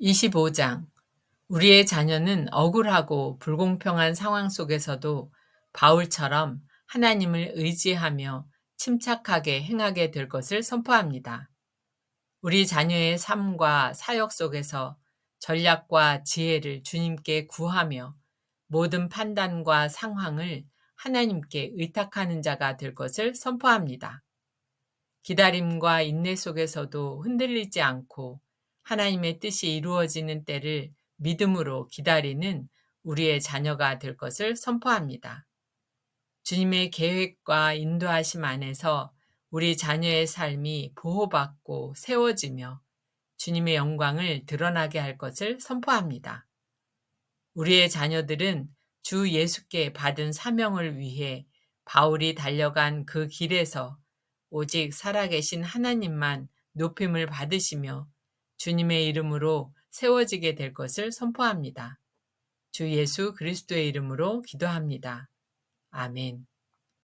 25장 우리의 자녀는 억울하고 불공평한 상황 속에서도 바울처럼 하나님을 의지하며 침착하게 행하게 될 것을 선포합니다. 우리 자녀의 삶과 사역 속에서 전략과 지혜를 주님께 구하며 모든 판단과 상황을 하나님께 의탁하는 자가 될 것을 선포합니다. 기다림과 인내 속에서도 흔들리지 않고 하나님의 뜻이 이루어지는 때를 믿음으로 기다리는 우리의 자녀가 될 것을 선포합니다. 주님의 계획과 인도하심 안에서 우리 자녀의 삶이 보호받고 세워지며 주님의 영광을 드러나게 할 것을 선포합니다. 우리의 자녀들은 주 예수께 받은 사명을 위해 바울이 달려간 그 길에서 오직 살아계신 하나님만 높임을 받으시며 주님의 이름으로 세워지게 될 것을 선포합니다. 주 예수 그리스도의 이름으로 기도합니다. 아멘.